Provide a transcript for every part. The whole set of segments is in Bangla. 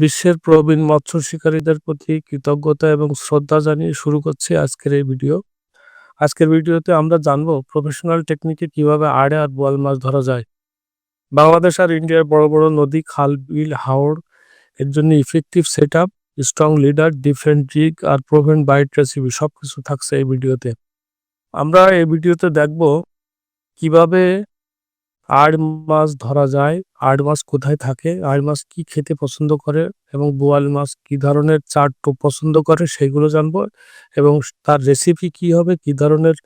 বিশ্বের প্রবীণ মৎস্য শিকারীদের প্রতি কৃতজ্ঞতা এবং শ্রদ্ধা জানিয়ে শুরু করছি আজকের এই ভিডিও। আজকের ভিডিওতে আমরা জানব প্রফেশনাল টেকনিকে কীভাবে আড়ে আর বোয়াল মাছ ধরা যায়। বাংলাদেশ আর ইন্ডিয়ার বড় বড় নদী, খাল, বিল হাওড় এর জন্য effective set up strong leader different jig আর প্রোভেন বাইট রেসিপি সব কিছু থাকছে এই ভিডিওতে। আমরা এই ভিডিওতে দেখব কীভাবে আড় মাছ ধরা যায়। আড় মাছ কোথায় থাকে? আড় মাছ কি খেতে পছন্দ করে? এবং বোয়াল মাছ কি ধরনের চাট পছন্দ করে? সেগুলো জানব। এবং তার রেসিপি কি হবে? কি ধরনের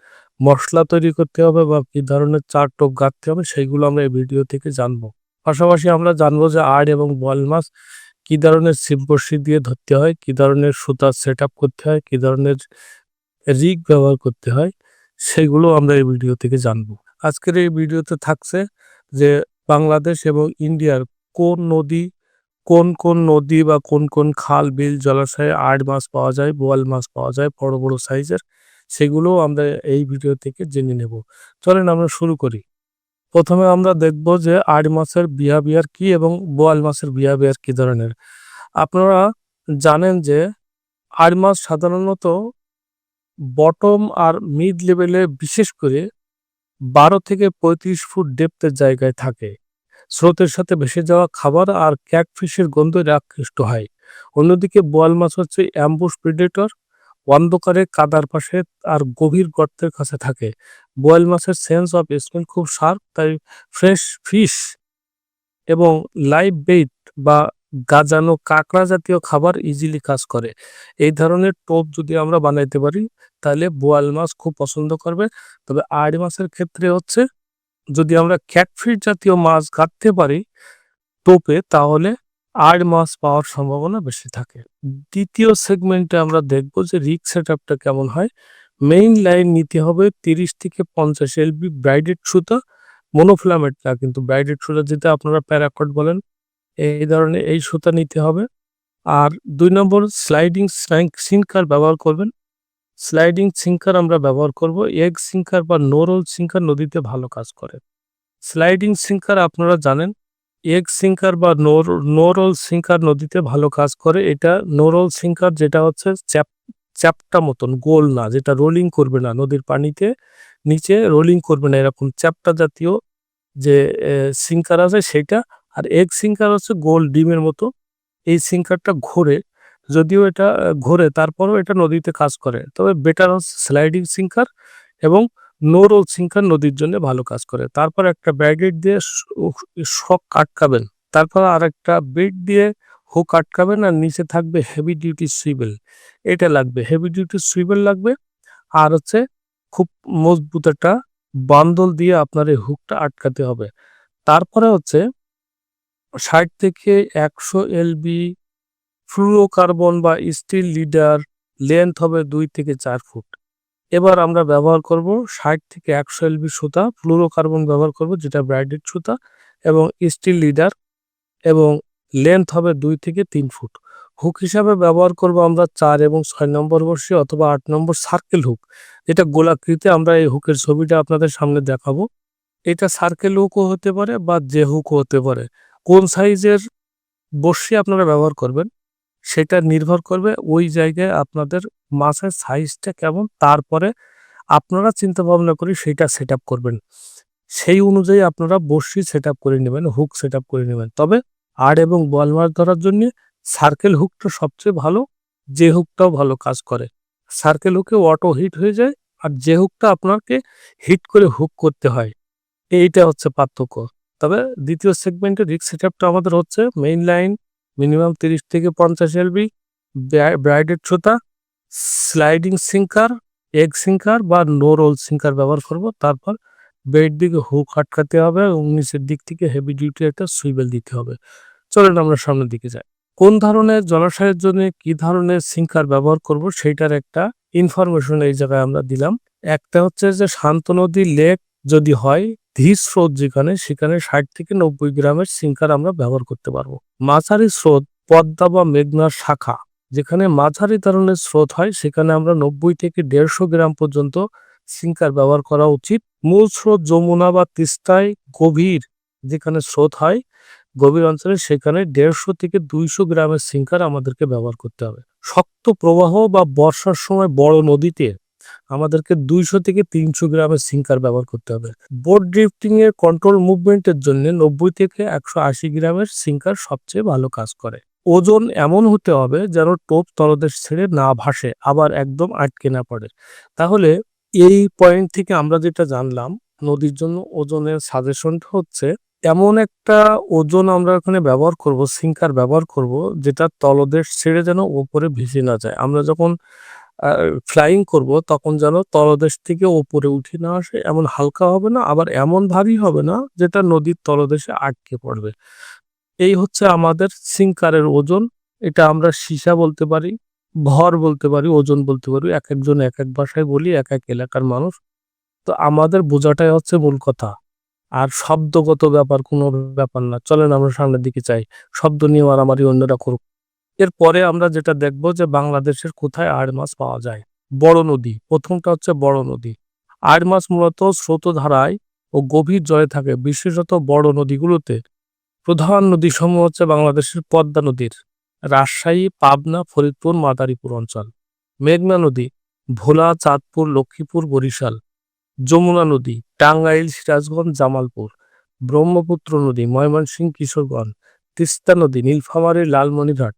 মশলা তৈরি করতে হবে? বা কি ধরনের চার টোপ গাঁথতে হবে? সেইগুলো আমরা এই ভিডিও থেকে জানব। পাশাপাশি আমরা জানব যে আড় এবং বোয়াল মাছ কি ধরনের সিম্পর্সি দিয়ে ধরতে হয়? কি ধরনের সুতা সেট করতে হয়? কি ধরনের রিগ ব্যবহার করতে হয়? সেগুলো আমরা এই ভিডিও থেকে জানব। আজকের এই ভিডিওতে থাকছে যে বাংলাদেশ এবং ইন্ডিয়ার কোন নদী, কোন কোন নদী বা কোন কোন খাল, বিল, জলাশয়ে আড় মাছ পাওয়া যায়, বোয়াল মাছ পাওয়া যায়, বড় বড় সাইজের সেগুলো আমরা এই ভিডিও থেকে জেনে নেব। চলেন আমরা শুরু করি। প্রথমে আমরা দেখব যে আড় মাছের বিহেভিয়ার কি এবং বোয়াল মাছের বিহেভিয়ার কি ধরনের। আপনারা জানেন যে আড় মাছ সাধারণত বটম আর মিড লেভেলে বিশেষ করে বারো থেকে পঁয়ত্রিশ ফুট ডেপথের জায়গায় থাকে। স্রোতের সাথে ভেসে যাওয়া খাবার আর ক্যাটফিশের গন্ধে আকৃষ্ট হয়। অন্যদিকে বোয়াল মাছ হচ্ছে অ্যাম্বুশ প্রিডেটর অন্ধকারে কাদার পাশে আর গভীর গর্তের কাছে থাকে। বোয়াল মাছের সেন্স অফ স্মেল খুব শার্প তাই ফ্রেশ ফিশ এবং লাইভ বেইট বা গাজানো কাঁকড়া জাতীয় খাবার ইজিলি কাজ করে। এই ধরনের টোপ যদি আমরা বানাইতে পারি, তাহলে বোয়াল মাছ খুব পছন্দ করবে। তবে আড়ি মাছের ক্ষেত্রে হচ্ছে, যদি আমরা ক্যাটফিট জাতীয় মাছ কাটতে পারি টোপে, তাহলে আড় মাছ পাওয়ার সম্ভাবনা বেশি থাকে। দ্বিতীয় সেগমেন্টে আমরা দেখব যে রিক সেট আপটা কেমন হয়। মেইন লাইন নিতে হবে তিরিশ থেকে পঞ্চাশ এলবি ব্রাইডেড সুতা। মনোফ্লামেট না, কিন্তু ব্রাইডেড সুতা যেটা আপনারা প্যারাকট বলেন এই ধরনের এই সুতা নিতে হবে। আর দুই নম্বর স্লাইডিং সিঙ্কার ব্যবহার করবেন। স্লাইডিং সিঙ্কার আমরা ব্যবহার করব। এগ সিঙ্কার বা নোরোল সিঙ্কার নদীতে ভালো কাজ করে। স্লাইডিং সিঙ্কার আপনারা জানেন এগ সিঙ্কার বা নোর, নোরল সিঙ্কার নদীতে ভালো কাজ করে। এটা নোরল সিঙ্কার যেটা হচ্ছে চ্যাপ, চ্যাপটা মতন, গোল না, যেটা রোলিং করবে না নদীর পানিতে। নিচে রোলিং করবে না, এরকম চ্যাপটা জাতীয় যে সিঙ্কার আছে, সেটা আর এগ সিঙ্কার হচ্ছে গোল ডিমের মতো। এই সিঙ্কারটা ঘোরে, যদিও এটা ঘোরে, তারপরেও এটা নদীতে কাজ করে। তবে বেটার হচ্ছে স্লাইডিং সিঙ্কার এবং নো রোল সিঙ্কার নদীর জন্য ভালো কাজ করে। তারপর একটা ব্যাগেট দিয়ে শক আটকাবেন। তারপর আর একটা বেড দিয়ে হুক আটকাবেন আর নিচে থাকবে হেভি ডিউটি সুইবেল এটা লাগবে হেভি ডিউটি সুইবেল লাগবে। আর হচ্ছে খুব মজবুত একটা বান্দল দিয়ে আপনার এই হুকটা আটকাতে হবে। তারপরে হচ্ছে ষাট থেকে একশো এলবি ফ্লুরোকার্বন বা স্টিল লিডার লেন্থ হবে দুই থেকে চার ফুট। এবার আমরা ব্যবহার করব ষাট থেকে একশো এলবি সুতা ফ্লুরোকার্বন ব্যবহার করব যেটা ব্রাইডেড সুতা, এবং স্টিল লিডার এবং লেন্থ হবে দুই থেকে তিন ফুট। হুক হিসাবে ব্যবহার করব আমরা চার এবং ছয় নম্বর বর্ষে অথবা আট নম্বর সার্কেল হুক। যেটা গোলাকৃতি আমরা এই হুকের ছবিটা আপনাদের সামনে দেখাবো। এটা সার্কেল হুকও হতে পারে বা যে হুকও হতে পারে। কোন সাইজের বর্ষি আপনারা ব্যবহার করবেন, সেটা নির্ভর করবে ওই জায়গায় আপনাদের মাছের সাইজটা কেমন, তারপরে আপনারা চিন্তা ভাবনা করে সেটা সেট করবেন। সেই অনুযায়ী আপনারা বর্ষি সেট করে নেবেন হুক সেট করে নেবেন। তবে আড় এবং বল মাছ ধরার জন্য সার্কেল হুকটা সবচেয়ে ভালো, যে হুকটাও ভালো কাজ করে। সার্কেল হুকে অটো হিট হয়ে যায়, আর যে হুকটা আপনাকে হিট করে হুক করতে হয়, এইটা হচ্ছে পার্থক্য। তবে দ্বিতীয় সেগমেন্টের রিক্স সেটআপটা আমাদের হচ্ছে মেইন লাইন মিনিমাম তিরিশ থেকে পঞ্চাশ এলবি ব্রাইডেড ছোতা স্লাইডিং সিঙ্কার এগ সিঙ্কার বা নো রোল সিঙ্কার ব্যবহার করব। তারপর বেড দিকে হুক আটকাতে হবে এবং নিচের দিক থেকে হেভি ডিউটি একটা সুইবেল দিতে হবে। চলেন আমরা সামনের দিকে যাই। কোন ধরনের জলাশয়ের জন্য কি ধরনের সিঙ্কার ব্যবহার করব সেইটার একটা ইনফরমেশন এই জায়গায় আমরা দিলাম। একটা হচ্ছে যে শান্ত নদী লেক যদি হয় ধীর স্রোত যেখানে, সেখানে ষাট থেকে নব্বই গ্রামের সিঙ্কার আমরা ব্যবহার করতে পারব। মাঝারি স্রোত পদ্মা বা মেঘনার শাখা, যেখানে মাঝারি ধরনের স্রোত হয়, সেখানে আমরা নব্বই থেকে দেড়শো গ্রাম পর্যন্ত সিঙ্কার ব্যবহার করা উচিত। মূল স্রোত যমুনা বা তিস্তায় গভীর যেখানে স্রোত হয়, গভীর অঞ্চলে সেখানে দেড়শো থেকে দুইশো গ্রামের সিঙ্কার আমাদেরকে ব্যবহার করতে হবে। শক্ত প্রবাহ বা বর্ষার সময় বড় নদীতে আমাদেরকে দুইশো থেকে তিনশো গ্রামের সিঙ্কার ব্যবহার করতে হবে। বোট ড্রিফটিং এর কন্ট্রোল মুভমেন্টের জন্য নব্বই থেকে একশো আশি গ্রামের সিঙ্কার সবচেয়ে ভালো কাজ করে। ওজন এমন হতে হবে যেন টোপ তলদেশ ছেড়ে না ভাসে, আবার একদম আটকে না পড়ে। তাহলে এই পয়েন্ট থেকে আমরা যেটা জানলাম, নদীর জন্য ওজনের সাজেশনটা হচ্ছে, এমন একটা ওজন আমরা এখানে ব্যবহার করব, সিঙ্কার ব্যবহার করব, যেটা তলদেশ ছেড়ে যেন ওপরে ভেসে না যায়। আমরা যখন ফ্লাইং করব, তখন যেন তলদেশ থেকে ওপরে উঠে না আসে, এমন হালকা হবে না, আবার এমন ভারী হবে না, যেটা নদীর তলদেশে আটকে পড়বে। এই হচ্ছে আমাদের সিঙ্কারের ওজন, এটা আমরা সীসা বলতে পারি, ভর বলতে পারি, ওজন বলতে পারি, এক একজন এক এক ভাষায় বলি, এক এক এলাকার মানুষ। তো আমাদের বোঝাটাই হচ্ছে মূল কথা। আর শব্দগত ব্যাপার কোনো ব্যাপার না, চলেন আমরা সামনের দিকে চাই শব্দ নিয়ে মারামারি অন্যরা করুক। এরপরে আমরা যেটা দেখব যে বাংলাদেশের কোথায় আড় মাছ পাওয়া যায়। বড় নদী, প্রথমটা হচ্ছে বড় নদী। আড় মাছ মূলত স্রোতধারায় ও গভীর জলে থাকে, বিশেষত বড় নদীগুলোতে। প্রধান নদীসমূহ হচ্ছে বাংলাদেশের পদ্মা নদীর, রাজশাহী, পাবনা, ফরিদপুর, মাদারীপুর অঞ্চল। মেঘনা নদী, ভোলা, চাঁদপুর, লক্ষ্মীপুর, বরিশাল। যমুনা নদী, টাঙ্গাইল, সিরাজগঞ্জ, জামালপুর। ব্রহ্মপুত্র নদী, ময়মনসিংহ, কিশোরগঞ্জ। তিস্তা নদী, নীলফামারী, লালমনিরহাট।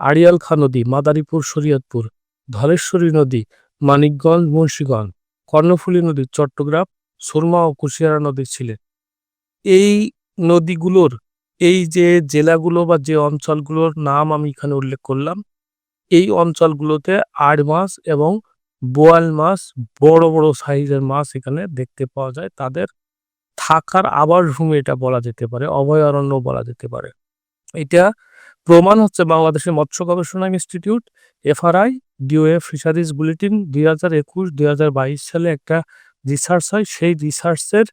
আড়িয়াল খা নদী, মাদারীপুর, শরীয়তপুর, ধলেশ্বরী নদী, মানিকগঞ্জ, মুন্সীগঞ্জ, কর্ণফুলী নদী, চট্টগ্রাম, সুরমা ও কুশিয়ারা নদী ছিলেন এই নদীগুলোর, এই যে জেলাগুলো বা যে অঞ্চলগুলোর নাম আমি এখানে উল্লেখ করলাম, এই অঞ্চলগুলোতে আড় মাছ এবং বোয়াল মাছ বড় বড় সাইজের মাছ এখানে দেখতে পাওয়া যায়। তাদের থাকার আবাসভূমি এটা বলা যেতে পারে, অভয়ারণ্য বলা যেতে পারে। এটা প্রমাণ হচ্ছে বাংলাদেশের মৎস্য গবেষণা institute, FRI, DOF fisheries bulletin দুই হাজার একুশ, দুই হাজার বাইশ সালে একটা রিসার্চ হয়। সেই রিসার্চের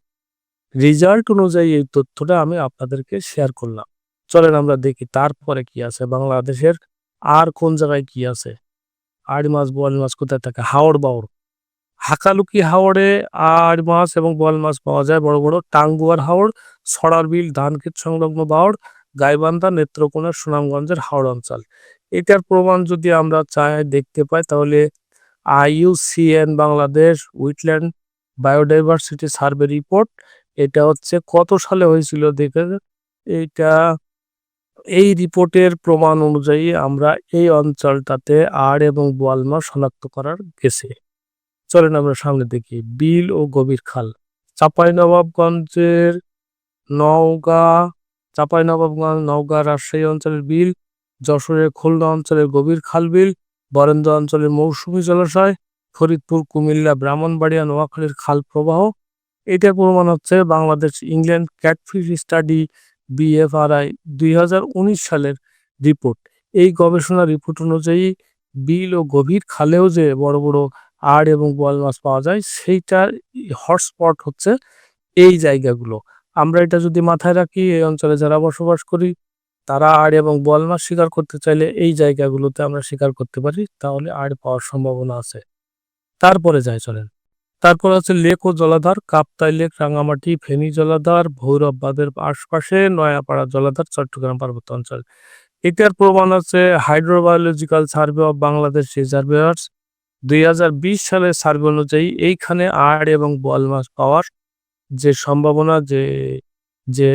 রেজাল্ট অনুযায়ী এই তথ্যটা আমি আপনাদেরকে শেয়ার করলাম। চলেন আমরা দেখি তারপরে কি আছে, বাংলাদেশের আর কোন জায়গায় কি আছে? আড় মাছ বোয়াল মাছ কোথায় থাকে? হাওড় বাওড় হাকালুকি হাওড়ে আড় মাছ এবং বোয়াল মাছ পাওয়া যায়। বড় বড় টাঙ্গুয়ার হাওড় ছড়ার বিল ধানক্ষেত সংলগ্ন বাওড় গাইবান্ধা নেত্রকোনা সুনামগঞ্জের হাওড় অঞ্চল। এটার প্রমাণ যদি আমরা চাই, দেখতে পাই, তাহলে IUCN Bangladesh wetland biodiversity survey report. এটা হচ্ছে কত সালে হয়েছিল দেখে এটা, এই রিপোর্টের প্রমাণ অনুযায়ী আমরা এই অঞ্চলটাতে আর এবং বোয়াল মাছ শনাক্ত করার গেছে। চলেন আমরা সামনে দেখি, বিল ও গভীর খাল। চাঁপাইনবাবগঞ্জের নওগাঁ চাঁপাইনবাবগঞ্জ, নওগাঁ রাজশাহী অঞ্চলের বিল, যশোরের খুলনা অঞ্চলের গভীর খাল বিল, বরেন্দ্র অঞ্চলের মৌসুমী জলাশয়, ফরিদপুর, কুমিল্লা, ব্রাহ্মণবাড়িয়া, নোয়াখালীর খাল প্রবাহ। এটার প্রমাণ হচ্ছে Bangladesh inland catfish study BFRI দুই হাজার উনিশ সালের রিপোর্ট। এই গবেষণা রিপোর্ট অনুযায়ী বিল ও গভীর খালেও যে বড় বড় আড় এবং বোয়াল মাছ পাওয়া যায়, সেইটার হটস্পট হচ্ছে এই জায়গাগুলো। আমরা এটা যদি মাথায় রাখি, এই অঞ্চলে যারা বসবাস করি, তারা আড় এবং বোয়াল মাছ শিকার করতে চাইলে এই জায়গাগুলোতে আমরা শিকার করতে পারি, তাহলে আড় পাওয়ার সম্ভাবনা আছে। তারপরে যাই, চলেন। তারপর আছে লেক ও জলাধার, কাপ্তাই লেক, রাঙামাটি, ফেনী জলাধার ভৈরব বাঁধের আশপাশে নয়াপাড়া জলাধার, চট্টগ্রাম পার্বত্য অঞ্চল। এটার প্রমাণ আছে hydrobiological survey of Bangladesh reservoirs দুই সালের সার্ভে অনুযায়ী এইখানে আড় এবং বোয়াল মাছ পাওয়ার যে সম্ভাবনা, যে যে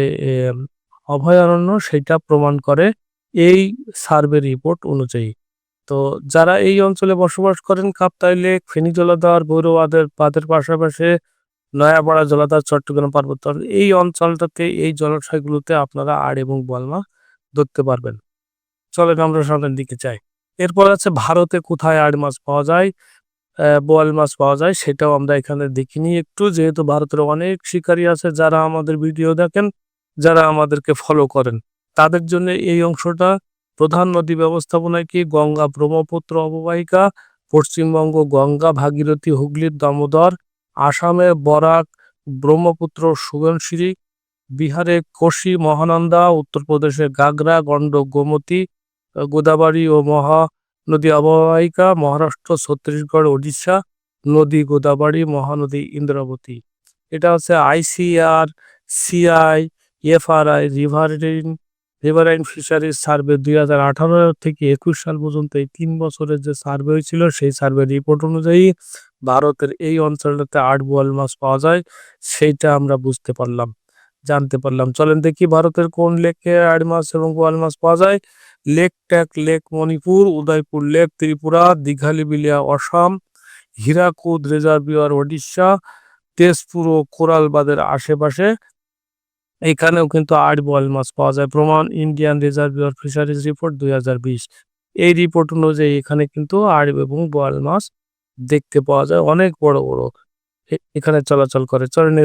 অভয়ারণ্য সেটা প্রমাণ করে এই সার্ভে রিপোর্ট অনুযায়ী। তো যারা এই অঞ্চলে বসবাস করেন কাপ্তাই লেক ফেনী জলাধার ভৈরবাদের বাঁধের পাশাপাশি নয়াপাড়া জলাধার, চট্টগ্রাম পার্বত্য, এই অঞ্চলটাতে, এই জলাশয়গুলোতে আপনারা আড় এবং বলমা ধরতে পারবেন। চলেন আমরা সামনের দিকে যাই। এরপর আছে ভারতে কোথায় আড় মাছ পাওয়া যায়? বোয়াল মাছ পাওয়া যায়, সেটাও আমরা এখানে দেখিনি। একটু যেহেতু ভারতের অনেক শিকারী আছে যারা আমাদের ভিডিও দেখেন, যারা আমাদেরকে ফলো করেন, তাদের জন্য এই অংশটা প্রধান নদী ব্যবস্থাপনায় কি? গঙ্গা ব্রহ্মপুত্র অববাহিকা, পশ্চিমবঙ্গ গঙ্গা, ভাগীরথী হুগলির দামোদর, আসামে বরাক, ব্রহ্মপুত্র সুগনশিরি বিহারে কোশি মহানন্দা, উত্তরপ্রদেশে গাগরা গন্ডক গোমতী গোদাবরী ও মহা নদী অববাহিকা, মহারাষ্ট্র, ছত্তিশগড়, ওড়িশা, নদী গোদাবরী, মহানদী ইন্দ্রাবতী। এটা হচ্ছে ICR CIFRI riverine riverine fisheries survey দুই হাজার আঠারো থেকে একুশ সাল পর্যন্ত এই তিন বছরের যে সার্ভে হয়েছিল, সেই সার্ভে রিপোর্ট অনুযায়ী ভারতের এই অঞ্চলটাতে আট বোয়াল মাছ পাওয়া যায়, সেইটা আমরা বুঝতে পারলাম, জানতে পারলাম। চলেন দেখি ভারতের কোন লেকে আট মাছ এবং বোয়াল মাছ পাওয়া যায়। Loktak, lake Manipur, Udaipur, lake Tripura, Dighali Beelia, Assam, Hirakud reservoir Odisha, Tezpur ও কোরালবাদের আশেপাশে। এখানেও কিন্তু আট বোয়াল মাছ পাওয়া যায়। প্রমাণ, ইন্ডিয়ান রিজার্ভিয়ার ফিশারিজ রিপোর্ট দুই হাজার বিশ। এই রিপোর্ট অনুযায়ী এখানে কিন্তু আট এবং বোয়াল মাছ দেখতে পাওয়া যায়। অনেক বড় বড়। এখানে চলাচল করে। চলেন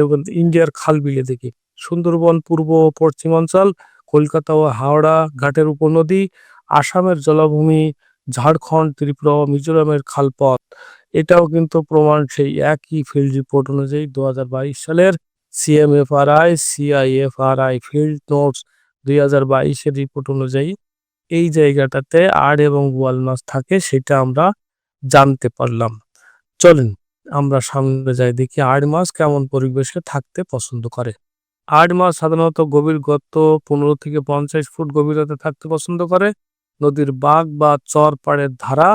ইন্ডিয়ার খাল বিলে দেখি। সুন্দরবন পূর্ব পশ্চিমাঞ্চল কলকাতা ও হাওড়া ঘাটের উপনদী, আসামের জলাভূমি, ঝাড়খণ্ড, ত্রিপুরা ও মিজোরামের খালপথ। এটাও কিন্তু প্রমাণ সেই একই ফিল্ড রিপোর্ট অনুযায়ী দু হাজার বাইশ সালের সিএমএফআরআই সিআইএফআরআই ফিল্ড নোটস দুই হাজার বাইশের রিপোর্ট অনুযায়ী এই জায়গাটাতে আড় এবং বোয়াল মাছ থাকে সেটা আমরা জানতে পারলাম। চলেন আমরা সামনে যাই, দেখি আড় মাছ কেমন পরিবেশে থাকতে পছন্দ করে। আড় মাছ সাধারণত গভীর গর্ত পনেরো থেকে পঞ্চাশ ফুট গভীরতা থাকতে পছন্দ করে। নদীর বাঘ বা চর পাড়ের ধারা,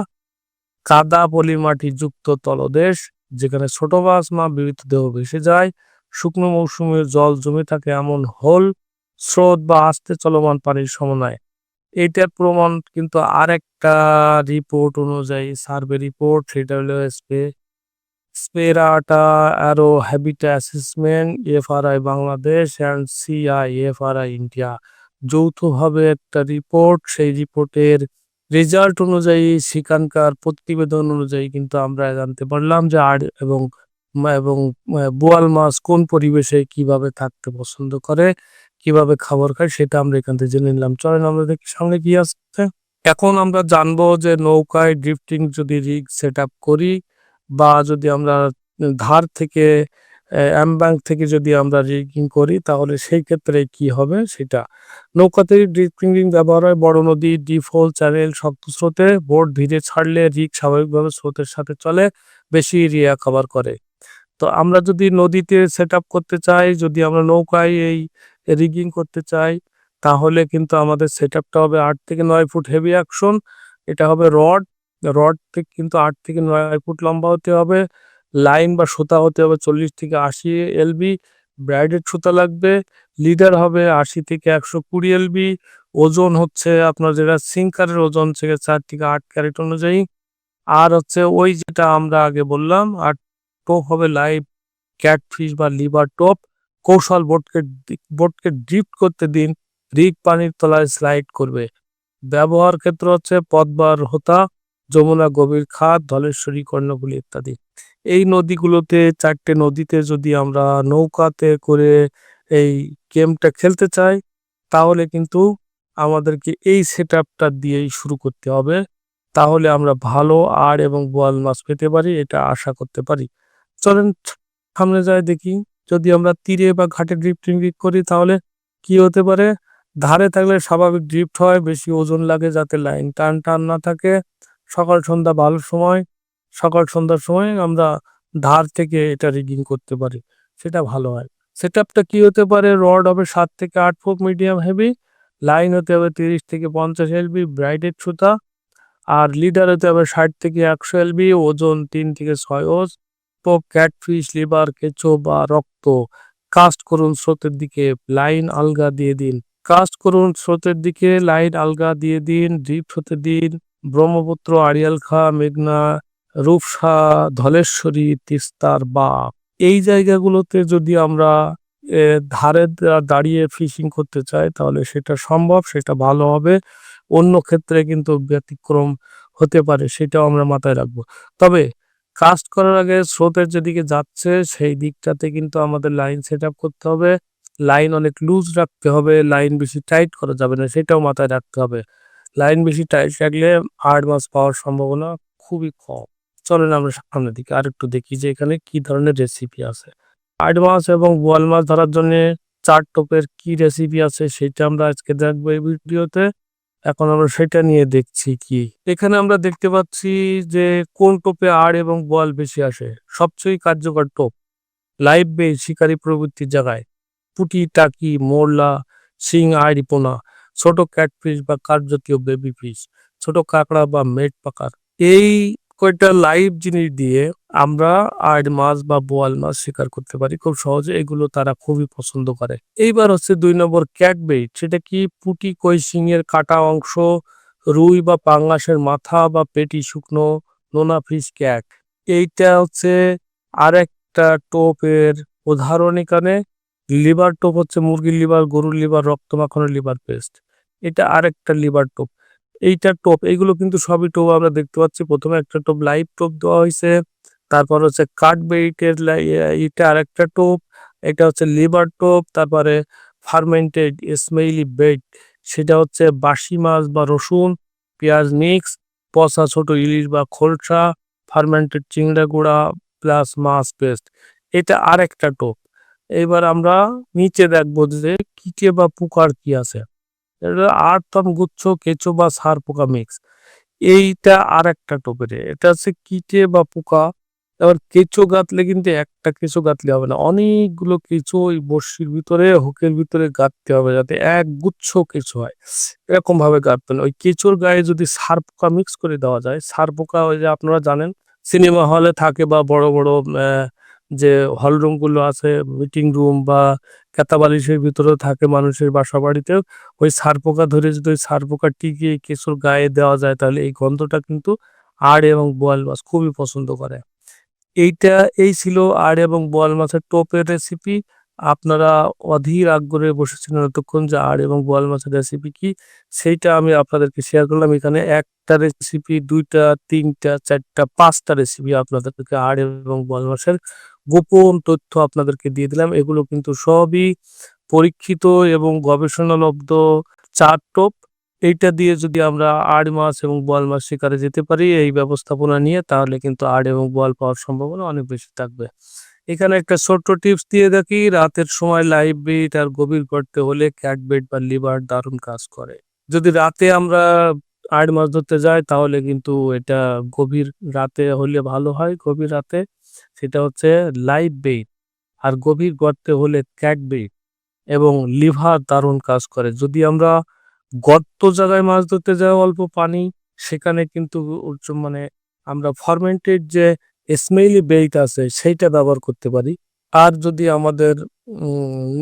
কাদা পলি মাটি যুক্ত তলদেশ, যেখানে ছোট মাছ মা বিবিধ দেহ ভেসে যায়। শুকনো মৌসুমে জল জমে থাকে এমন হোল, স্রোত বা আস্তে চলমান পানির সমন্বয়। এইটার প্রমাণ কিন্তু আরেকটা রিপোর্ট অনুযায়ী, সার্ভে রিপোর্ট, সেটা হলো স্পে Sperata aor habitat assessment FRI Bangladesh and CIFRI India যৌথভাবে একটা রিপোর্ট সেই রিপোর্টের রেজাল্ট অনুযায়ী সেখানকার প্রতিবেদন অনুযায়ী কিন্তু আমরা জানতে পারলাম যে আর এবং এবং বোয়াল মাছ কোন পরিবেশে কীভাবে থাকতে পছন্দ করে, কীভাবে খাবার খায় সেটা আমরা এখান থেকে জেনে নিলাম। চলেন আমরা দেখি সামনে কি আসছে এখন আমরা জানব যে নৌকায় ড্রিফটিং যদি রিগ সেট করি বা যদি আমরা ধার থেকে অ্যামব্যাঙ্ক থেকে যদি আমরা রিগিং করি, তাহলে সেই ক্ষেত্রে কি হবে সেটা? নৌকাতে ড্রিফটিং ব্যবহার হয়, বড় নদী ডিপ হোল চ্যানেল শক্ত স্রোতে, বোট ধীরে ছাড়লে রিগ স্বাভাবিকভাবে স্রোতের সাথে চলে, বেশি এরিয়া কভার করে। তো আমরা যদি নদীতে সেট করতে চাই, যদি আমরা নৌকায় এই রিগিং করতে চাই, তাহলে কিন্তু আমাদের সেট হবে আট থেকে নয় ফুট হেভি অ্যাকশন এটা হবে রড রড থেকে কিন্তু আট থেকে নয় ফুট লম্বা হতে হবে। লাইন বা সুতা হতে হবে চল্লিশ থেকে আশি এলবি। ব্রাইডেড সুতা লাগবে। লিডার হবে আশি থেকে একশো কুড়ি এলবি। ওজন হচ্ছে আপনার যেটা সিঙ্কারের ওজন থেকে চার থেকে আট ক্যারেট অনুযায়ী। আর হচ্ছে ওই যেটা আমরা আগে বললাম, আর টোপ হবে লাইভ ক্যাটফিশ বা লিভার টোপ কৌশল বোটকে বোটকে ড্রিফট করতে দিন, রিক পানির তলায় স্লাইড করবে। ব্যবহার ক্ষেত্র হচ্ছে পদ্মার হোতা। যমুনা, গভীর খাত ধলেশ্বরী, কর্ণফুলী ইত্যাদি। এই নদীগুলোতে, চারটে নদীতে যদি আমরা নৌকাতে করে এই গেমটা খেলতে চাই, তাহলে কিন্তু আমাদেরকে এই সেট আপটা দিয়েই শুরু করতে হবে। তাহলে আমরা ভালো আর এবং বোয়াল মাছ পেতে পারি, এটা আশা করতে পারি। চলেন সামনে যায় দেখি। যদি আমরা তীরে বা ঘাটে ড্রিফটিং করি, তাহলে কি হতে পারে? ধারে থাকলে স্বাভাবিক ড্রিফট হয়, বেশি ওজন লাগে যাতে লাইন টান টান না থাকে। সকাল, সন্ধ্যা ভালো সময়, সকাল, সন্ধ্যার সময় আমরা ধার থেকে এটা রিগিং করতে পারি। সেটা ভালো হয়। সেট আপটা কি হতে পারে? রড হবে সাত থেকে আট ফুট মিডিয়াম হেভি লাইন হতে হবে তিরিশ থেকে পঞ্চাশ এলবি ব্রাইডেড সুতা, আর লিডার হতে হবে ষাট থেকে একশো এলবি ওজন তিন থেকে ছয় ওজ তো ক্যাটফিশ লিভার কেঁচো বা রক্ত। কাস্ট করুন স্রোতের দিকে লাইন আলগা দিয়ে দিন। কাস্ট করুন স্রোতের দিকে লাইন আলগা দিয়ে দিন ড্রিফট হতে দিন। ব্রহ্মপুত্র আড়িয়ালখা মেঘনা, রূপসা, ধলেশ্বরী তিস্তার বা। এই জায়গাগুলোতে যদি আমরা ধারে দাঁড়িয়ে ফিশিং করতে চাই, তাহলে সেটা সম্ভব, সেটা ভালো হবে। অন্য ক্ষেত্রে কিন্তু ব্যতিক্রম হতে পারে, সেটাও আমরা মাথায় রাখব। তবে কাস্ট করার আগে স্রোতের যেদিকে যাচ্ছে, সেই দিকটাতে কিন্তু আমাদের লাইন সেট করতে হবে। লাইন অনেক লুজ রাখতে হবে লাইন বেশি টাইট করা যাবে না, সেটাও মাথায় রাখতে হবে। লাইন বেশি টাইট রাখলে আট মাস পাওয়ার সম্ভাবনা খুবই কম। চলেন আমরা সামনের দিকে আর একটু দেখি যে এখানে কি ধরনের রেসিপি আছে। আট মাছ এবং বোয়াল মাছ ধরার জন্য চার টোপের কি রেসিপি আছে সেটা আমরা আজকে দেখব এই ভিডিওতে। এখন আমরা সেটা নিয়ে দেখছি কি। এখানে আমরা দেখতে পাচ্ছি যে কোন টোপে আড় এবং বোয়াল বেশি আসে। সবচেয়ে কার্যকর টোপ লাইভ বে শিকারী প্রবৃত্তির জায়গায়। পুটি, টাকি, মোরলা আড়ি পোনা ছোট ক্যাটফিশ বা কাঠ জাতীয় বেবি ফিশ ছোট কাঁকড়া বা মেট পাকার। এই কয়টা লাইভ জিনিস দিয়ে আমরা আড় মাছ বা বোয়াল মাছ শিকার করতে পারি খুব সহজে, এগুলো তারা খুবই পছন্দ করে। এইবার হচ্ছে দুই নম্বর ক্যাট বেইট সেটা কি পুটি, কই শিঙের কাটা অংশ, রুই বা পাঙ্গাসের মাথা বা পেটি শুকনো, নোনা ফিশ ক্যাট এইটা হচ্ছে আর আরেকটা টোপের উদাহরণ এখানে। লিভার টোপ হচ্ছে মুরগির লিভার, গরুর লিভার, রক্ত মাখনের লিভার পেস্ট এটা আর একটা লিভার টোপ। এইটা টোপ, এইগুলো কিন্তু সবই টোপ আমরা দেখতে পাচ্ছি। প্রথমে একটা টোপ লাইভ টোপ দেওয়া হয়েছে, তারপর হচ্ছে কাঠ বেইটের এটা আরেকটা টোপ, এটা হচ্ছে লিভার টোপ, তারপরে ফার্মেন্টেড স্মেইলি বেড সেটা হচ্ছে বাসি মাছ বা রসুন, পেঁয়াজ মিক্স, পচা ছোট ইলিশ বা খোলসা, ফার্মেন্টেড চিংড়া গুঁড়া প্লাস মাছ পেস্ট। এটা আরেকটা টোপ। এবার আমরা নিচে দেখব যে কিকে বা পোকার কি আছে। এটা আটতম গুচ্ছ, কেঁচো বা সার পোকা মিক্স এইটা আর একটা টোপের এটা হচ্ছে কিটে বা পোকা। এবার কেঁচো গাঁতলে কিন্তু একটা কেঁচো গাঁতলে হবে না। অনেকগুলো কেঁচো ওই বর্ষির ভিতরে, হুকের ভিতরে গাঁততে হবে যাতে এক গুচ্ছ কেঁচো হয়। এরকম ভাবে গাঁতবেন ওই কেঁচোর গায়ে যদি সার পোকা মিক্স করে দেওয়া যায়, সার পোকা ওই যে আপনারা জানেন, সিনেমা হলে থাকে বা বড় বড় যে হল রুমগুলো আছে মিটিং রুম বা কেতা বালিশের ভিতরেও থাকে মানুষের বাসা বাড়িতে, ওই সার পোকা ধরে যদি ওই সার পোকা টিকিয়ে কেঁচোর গায়ে দেওয়া যায় তাহলে এই গন্ধটা কিন্তু আড় এবং বোয়াল মাছ খুবই পছন্দ করে। এইটা, এই ছিল আড় এবং বোয়াল মাছের টোপের রেসিপি আপনারা অধীর আগ্রহে বসেছিলেন এতক্ষণ যে আড় এবং বোয়াল মাছের রেসিপি কি, সেইটা আমি আপনাদেরকে শেয়ার করলাম। এখানে একটা রেসিপি দুইটা, তিনটা, চারটা, পাঁচটা রেসিপি আপনাদেরকে আড় এবং বোয়াল মাছের গোপন তথ্য আপনাদেরকে দিয়ে দিলাম। এগুলো কিন্তু সবই পরীক্ষিত এবং গবেষণালব্ধ চার টোপ। এইটা দিয়ে যদি আমরা আড় মাছ এবং বোয়াল মাছ শিকারে যেতে পারি, এই ব্যবস্থাপনা নিয়ে, তাহলে কিন্তু আড় এবং বোয়াল পাওয়ার সম্ভাবনা অনেক বেশি থাকবে। এখানে একটা ছোট্ট টিপস দিয়ে দেখি, রাতের সময় লাইভ বেট আর গভীর করতে হলে ক্যাট বেট বা লিভার দারুণ কাজ করে। যদি রাতে আমরা আড় মাছ ধরতে যাই, তাহলে কিন্তু এটা গভীর রাতে হলে ভালো হয়, গভীর রাতে। সেটা হচ্ছে লাইভ বেইট আর গভীর গর্তে হলে ক্যাট বেইট এবং লিভার দারুণ কাজ করে। যদি আমরা গর্ত জায়গায় মাছ ধরতে যাই অল্প পানি, সেখানে কিন্তু মানে আমরা ফরমেন্টেড যে স্মেলি বেইট আছে, সেইটা ব্যবহার করতে পারি। আর যদি আমাদের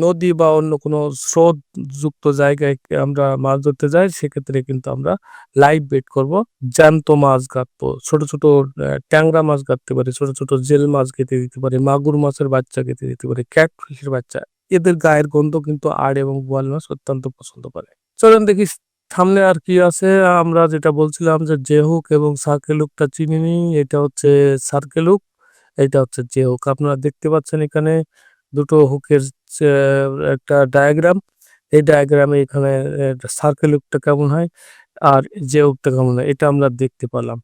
নদী বা অন্য কোনো স্রোত যুক্ত জায়গায় আমরা মাছ ধরতে যাই, সেক্ষেত্রে কিন্তু আমরা লাইভ বেট করব। জ্যান্ত মাছ গাঁথবো ছোট ছোট ট্যাংরা মাছ গাঁথতে পারি, ছোট ছোট জেল মাছ গেঁথে দিতে পারি, মাগুর মাছের বাচ্চা গেঁথে দিতে পারি ক্যাট ফিশের বাচ্চা। এদের গায়ের গন্ধ কিন্তু আড় এবং বোয়াল মাছ অত্যন্ত পছন্দ করে। চলেন দেখি সামনে আর কি আছে। আমরা যেটা বলছিলাম যে জেহুক এবং সার্কেলুকটা চিনি এটা হচ্ছে সার্কেলুক। এটা হচ্ছে জেহুক আপনারা দেখতে পাচ্ছেন এখানে দুটো হুকের একটা ডায়াগ্রাম এই ডায়াগ্রামে এখানে সার্কেল হুকটা কেমন হয় আর যে হুকটা কেমন হয়, এটা আমরা দেখতে পেলাম।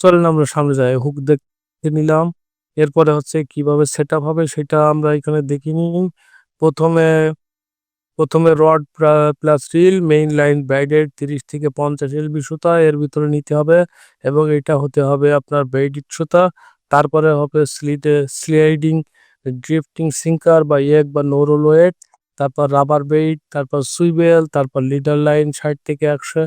চলেন আমরা সামনে যাই। হুক দেখতে নিলাম। এরপরে হচ্ছে কীভাবে সেট হবে সেটা আমরা এখানে দেখিনি প্রথমে প্রথমে rod plus reel main line braided তিরিশ থেকে পঞ্চাশ এলবি সুতা, এর ভিতরে নিতে হবে এবং এটা হতে হবে আপনার বেইডিড সুতা। তারপরে হবে স্লিটে স্লাইডিং ড্রিফটিং সিঙ্কার বা এক বা নোরোল ওয়েট তারপর রাবার বেইট তারপর সুইবেল তারপর লিডার লাইন ষাট থেকে একশো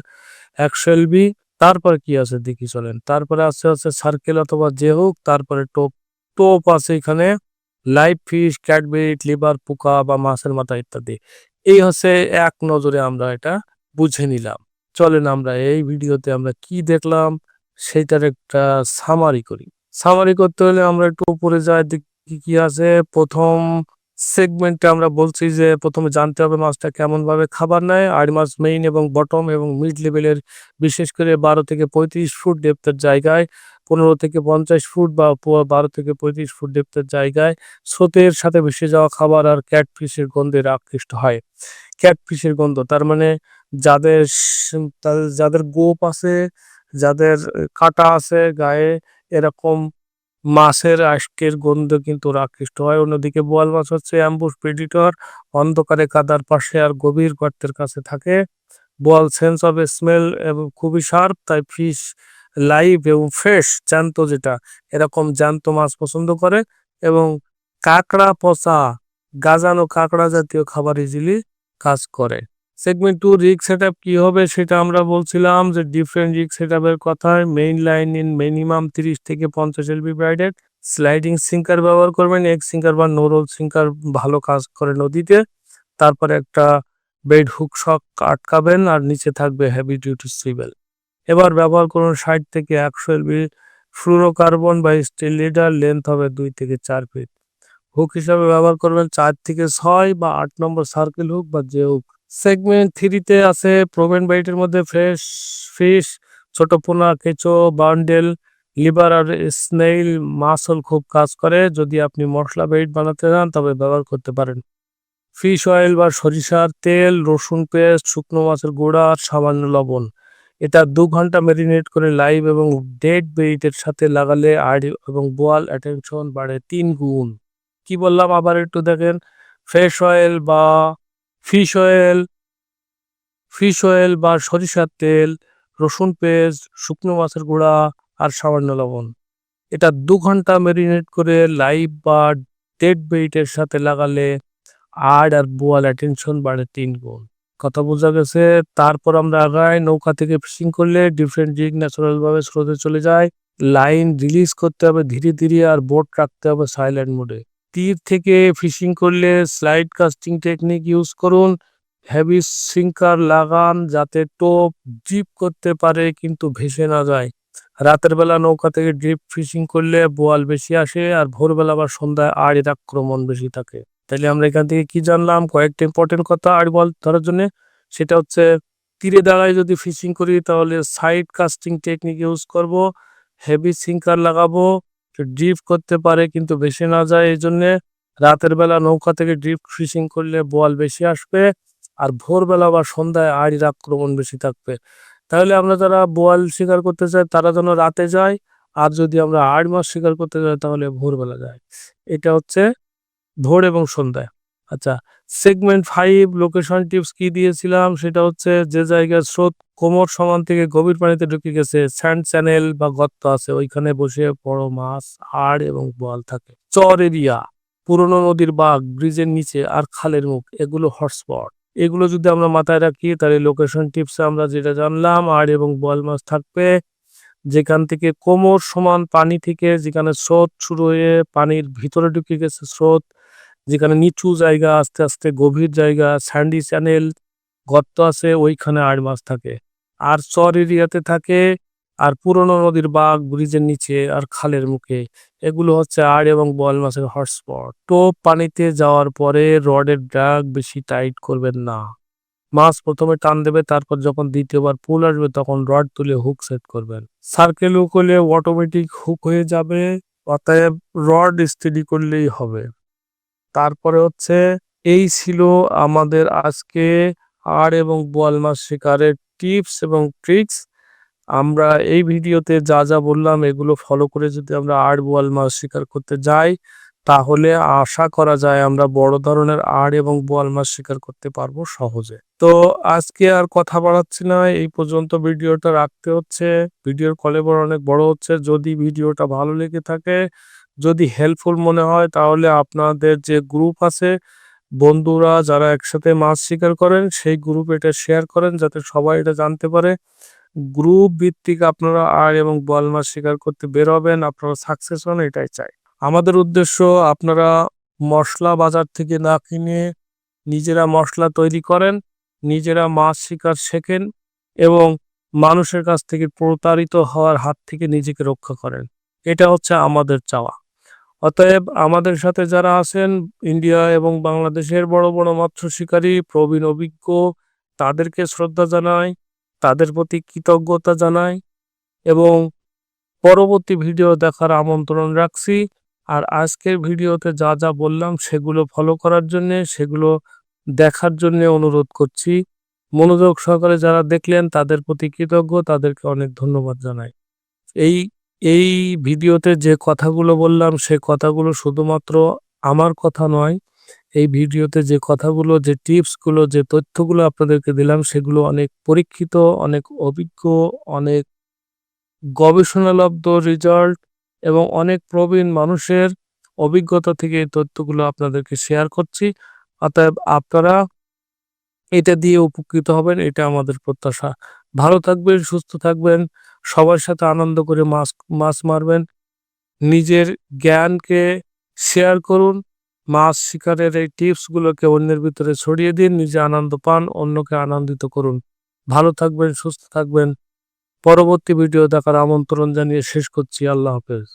একশো এলবি তারপর কি আছে দেখি চলেন। তারপরে আছে হচ্ছে সার্কেল অথবা যে হোক, তারপরে টোপ টোপ আছে এখানে লাইভ ফিশ ক্যাটবেট লিভার পোকা বা মাছের মাথা ইত্যাদি। এই হচ্ছে এক নজরে আমরা এটা বুঝে নিলাম। চলেন আমরা এই ভিডিওতে আমরা কি দেখলাম সেটার একটা সামারি করি। সামারি করতে হলে আমরা একটু উপরে যাই, দেখি কি আছে। প্রথম সেগমেন্টে আমরা বলছি যে, প্রথমে জানতে হবে মাছটা কেমন ভাবে খাবার নেয়। আর মাছ মেইন এবং বটম এবং মিড লেভেলের বিশেষ করে বারো থেকে পঁয়ত্রিশ ফুট ডেপথের জায়গায়, পনেরো থেকে পঞ্চাশ ফুট বা বারো থেকে পঁয়ত্রিশ ফুট ডেপথের জায়গায় স্রোতের সাথে ভেসে যাওয়া খাবার আর ক্যাটফিশের গন্ধের আকৃষ্ট হয়। ক্যাটফিশের গন্ধ, তার মানে যাদের যাদের গোপ আছে, যাদের কাটা আছে গায়ে এরকম মাছের আষ্কের গন্ধ কিন্তু আকৃষ্ট হয়। অন্যদিকে বোয়াল মাছ হচ্ছে অ্যাম্বুস প্রেডিটর, অন্ধকারে কাদার পাশে আর গভীর গর্তের কাছে থাকে। বোয়াল সেন্স অফ স্মেল এবং খুবই শার্প, তাই ফিশ লাইভ এবং ফ্রেশ, জ্যান্ত যেটা। এরকম জ্যান্ত মাছ পছন্দ করে এবং কাঁকড়া পচা, গাজানো কাঁকড়া জাতীয় খাবার ইজিলি কাজ করে। সেগমেন্ট টু রিগ সেট কি হবে সেটা আমরা বলছিলাম যে ডিফারেন্ট রিগ সেট আপের কথা মেইন লাইন ইন মিনিমাম তিরিশ থেকে পঞ্চাশ এলবি ব্রাইডেড স্লাইডিং সিঙ্কার ব্যবহার করবেন এক সিঙ্কার বা নোরল সিঙ্কার ভালো কাজ করে নদীতে। তারপরে একটা বেড হুক শক আটকাবেন আর নিচে থাকবে হেভি ডিউটি সুইবেল এবার ব্যবহার করুন ষাট থেকে একশো এলবি ফ্লুরোকার্বন বা স্টিল লিডার লেন্থ হবে দুই থেকে চার ফিট হুক হিসাবে ব্যবহার করবেন চার থেকে ছয় বা আট নম্বর সার্কেল হুক বা যে হুক সেগমেন্ট থ্রিতে আছে প্রোভেন বাইটের মধ্যে ফ্রেশ ফিশ ছোট পোনা, কেঁচো বান্ডেল লিভার আর স্নেইল মাসল খুব কাজ করে। যদি আপনি মশলা বেইট বানাতে চান, তবে ব্যবহার করতে পারেন। ফিশ অয়েল বা সরিষার তেল, রসুন পেস্ট শুকনো মাছের গুঁড়া আর সামান্য লবণ। এটা দু ঘণ্টা ম্যারিনেট করে লাইভ এবং ডেড বেইটের সাথে লাগালে আড় এবং বোয়াল অ্যাটেনশন বাড়ে তিন গুণ। কি বললাম আবার একটু দেখেন? ফ্রেশ অয়েল বা ফিশ অয়েল ফিশ অয়েল বা সরিষার তেল, রসুন পেস্ট, শুকনো মাছের গুঁড়া আর সামান্য লবণ। এটা দু ঘণ্টা ম্যারিনেট করে লাইভ বা ডেড বেইটের সাথে লাগালে আড আর বোয়াল অ্যাটেনশন বাড়ে তিন গুণ। কথা বোঝা গেছে, তারপর আমরা আগাই নৌকা থেকে ফিশিং করলে ডিফারেন্ট জিগ ন্যাচারাল ভাবে স্রোতে চলে যায়। লাইন রিলিজ করতে হবে, ধীরে ধীরে আর বোট রাখতে হবে সাইলেন্ট মোডে তীর থেকে ফিশিং করলে স্লাইড কাস্টিং টেকনিক ইউজ করুন। হেভি সিঙ্কার লাগান যাতে টোপ ডিপ করতে পারে কিন্তু ভেসে না যায়। রাতের বেলা নৌকা থেকে ডিপ ফিশিং করলে বোয়াল বেশি আসে আর ভোরবেলা বা সন্ধ্যায় আড়ের আক্রমণ বেশি থাকে। তাহলে আমরা এখান থেকে কি জানলাম? কয়েকটা ইম্পর্টেন্ট কথা আড় বল ধরার জন্য। সেটা হচ্ছে, তীরে দাঁড়ায় যদি ফিশিং করি তাহলে সাইড কাস্টিং টেকনিক ইউজ করব, হেভি সিঙ্কার লাগাবো ড্রিপ করতে পারে, কিন্তু বেশি না যায়। এই জন্যে রাতের বেলা নৌকা থেকে ড্রিপ ফিশিং করলে বোয়াল বেশি আসবে আর ভোরবেলা বা সন্ধ্যায় আড়ির আক্রমণ বেশি থাকবে। তাহলে আমরা যারা বোয়াল শিকার করতে চাই, তারা যেন রাতে যায় আর যদি আমরা আড় মাস শিকার করতে যাই, তাহলে ভোরবেলা যায়। এটা হচ্ছে ভোর এবং সন্ধ্যায়। আচ্ছা সেগমেন্ট ফাইভ লোকেশন টিপস কি দিয়েছিলাম? সেটা হচ্ছে যে জায়গায় স্রোত কোমর সমান থেকে গভীর পানিতে ঢুকে গেছে। স্যান্ড চ্যানেল বা গর্ত আছে, ওইখানে বসে বড় মাছ আড় এবং বোয়াল থাকে। চর এরিয়া পুরনো নদীর বাঘ, ব্রিজের নিচে আর খালের মুখ, এগুলো হটস্পট এগুলো যদি আমরা মাথায় রাখি, তাহলে লোকেশন টিপসে আমরা যেটা জানলাম আর এবং বোয়াল মাছ থাকবে। যেখান থেকে কোমর সমান পানি থেকে, যেখানে স্রোত শুরু হয়ে পানির ভিতরে ঢুকে গেছে স্রোত যেখানে নিচু জায়গা, আস্তে আস্তে গভীর জায়গা স্যান্ডি চ্যানেল গর্ত আছে, ওইখানে আড় মাছ থাকে। আর চর এরিয়াতে থাকে, আর পুরনো নদীর বাঘ ব্রিজের নিচে, আর খালের মুখে। এগুলো হচ্ছে আড় এবং বল মাছের হটস্পট টোপ পানিতে যাওয়ার পরে রডের ড্রাগ বেশি টাইট করবেন না। মাছ প্রথমে টান দেবে, তারপর যখন দ্বিতীয়বার পুল আসবে, তখন রড তুলে হুক সেট করবেন। সার্কেল হুক হলে অটোমেটিক হুক হয়ে যাবে, অতএব রড স্টেডি করলেই হবে। তারপরে হচ্ছে, এই ছিল আমাদের আজকে আর এবং বোয়াল মাছ শিকারের টিপস এবং ট্রিক্স। আমরা এই ভিডিওতে যা যা বললাম, এগুলো ফলো করে যদি আমরা আর বোয়াল মাছ শিকার করতে যাই, তাহলে আশা করা যায় আমরা বড় ধরনের আড় এবং বোয়াল মাছ শিকার করতে পারব সহজে। তো আজকে আর কথা বাড়াচ্ছি না, এই পর্যন্ত ভিডিওটা রাখতে হচ্ছে। ভিডিওর কলেবর অনেক বড় হচ্ছে। যদি ভিডিওটা ভালো লেগে থাকে যদি হেল্পফুল মনে হয়, তাহলে আপনাদের যে গ্রুপ আছে, বন্ধুরা যারা একসাথে মাছ শিকার করেন, সেই গ্রুপ এটা শেয়ার করেন, যাতে সবাই এটা জানতে পারে। গ্রুপ ভিত্তিক আপনারা আর এবং বল মাছ শিকার করতে বের হবেন, আপনারা সাকসেস হন, এটাই চাই। আমাদের উদ্দেশ্য, আপনারা মশলা বাজার থেকে না কিনে নিজেরা মশলা তৈরি করেন, নিজেরা মাছ শিকার শেখেন এবং মানুষের কাছ থেকে প্রতারিত হওয়ার হাত থেকে নিজেকে রক্ষা করেন। এটা হচ্ছে আমাদের চাওয়া। অতএব আমাদের সাথে যারা আছেন, ইন্ডিয়া এবং বাংলাদেশের বড় বড় মৎস্য শিকারী, প্রবীণ অভিজ্ঞ, তাদেরকে শ্রদ্ধা জানাই, তাদের প্রতি কৃতজ্ঞতা জানাই এবং পরবর্তী ভিডিও দেখার আমন্ত্রণ রাখছি। আর আজকের ভিডিওতে যা যা বললাম সেগুলো ফলো করার জন্যে, সেগুলো দেখার জন্য অনুরোধ করছি। মনোযোগ সহকারে যারা দেখলেন, তাদের প্রতি কৃতজ্ঞ, তাদেরকে অনেক ধন্যবাদ জানাই। এই এই ভিডিওতে যে কথাগুলো বললাম, সে কথাগুলো শুধুমাত্র আমার কথা নয়, এই ভিডিওতে যে কথাগুলো, যে টিপসগুলো, যে তথ্যগুলো আপনাদেরকে দিলাম, সেগুলো অনেক পরীক্ষিত, অনেক অভিজ্ঞ, অনেক গবেষণালব্ধ রেজাল্ট এবং অনেক প্রবীণ মানুষের অভিজ্ঞতা থেকে এই তথ্যগুলো আপনাদেরকে শেয়ার করছি। অতএব আপনারা এটা দিয়ে উপকৃত হবেন, এটা আমাদের প্রত্যাশা। ভালো থাকবেন, সুস্থ থাকবেন। সবার সাথে আনন্দ করে মাছ মাছ মারবেন। নিজের জ্ঞানকে শেয়ার করুন, মাছ শিকারের এই টিপসগুলোকে অন্যের ভিতরে ছড়িয়ে দিন, নিজে আনন্দ পান, অন্যকে আনন্দিত করুন। ভালো থাকবেন, সুস্থ থাকবেন। পরবর্তী ভিডিও দেখার আমন্ত্রণ জানিয়ে শেষ করছি। আল্লাহ হাফেজ।